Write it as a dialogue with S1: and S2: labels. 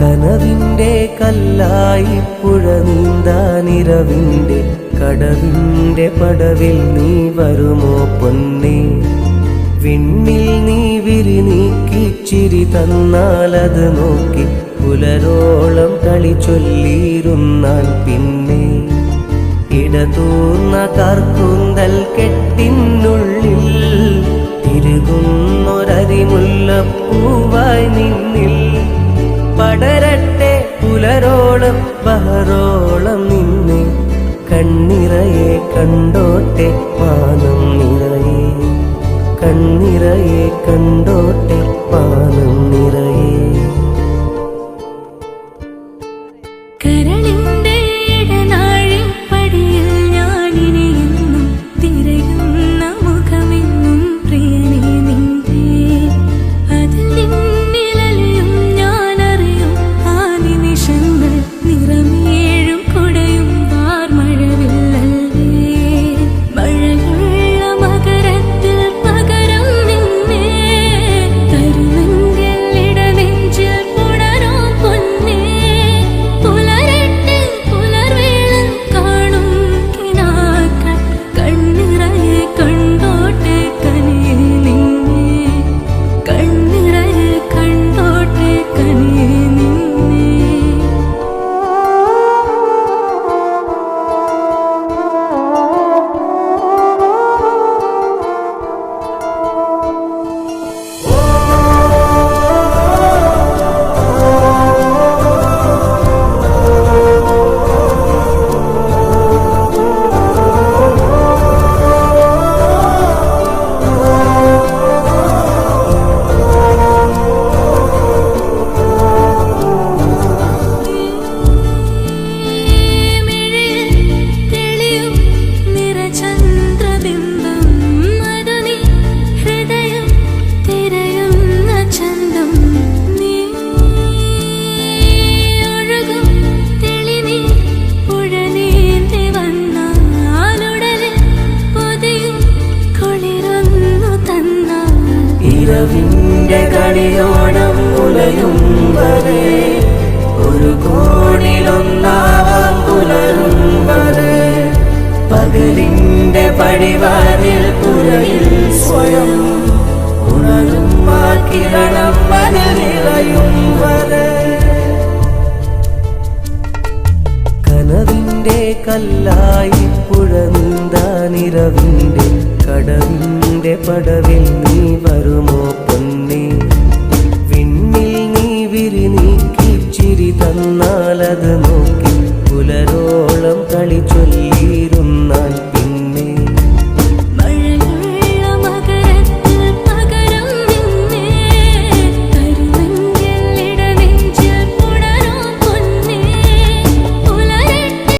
S1: കനവിന്റെ കല്ലായി പുഴ നീന്താനിരവിന്റെ കടവിന്റെ പടവിൽ നീ വരുമോ പൊന്നേ? വിണ്ണിൽ നീ വിരി നീക്കി ചിരി തന്നാലത് നോക്കി പുലരോളം കളി ചൊല്ലിയിരുന്നാൽ പിന്നെ ഇടതൂർന്ന കർക്കുന്തൽ കെട്ടിനുള്ളിൽ തിരുകുന്നൊരരിമുല്ലപ്പൂവായി നിന്നിൽ പടരട്ടെ പുലരോളം ബഹറോളം നിന്നെ കണ്ണിറയെ കണ്ടോട്ടെ പാനം നിറയെ. കണ്ണിറയെ കണ്ടോട്ടെ പാനം നിറയെ ഇരവിന്റെ കളിയോണം മുലയും വരെ ഒരു കോണിലൊന്നാവാം പുലരും വരെ പകലിന്റെ പടിവാരിൽ പുലയിൽ സ്വയം ഉണരും കിരണം മനിൽ നിറയും വരെ കനവിന്റെ കല്ലായി പുഴ നീന്താനിരവിന്റെ കടവിന്റെ പടവിൽ നീ വരുമോ പൊന്നേ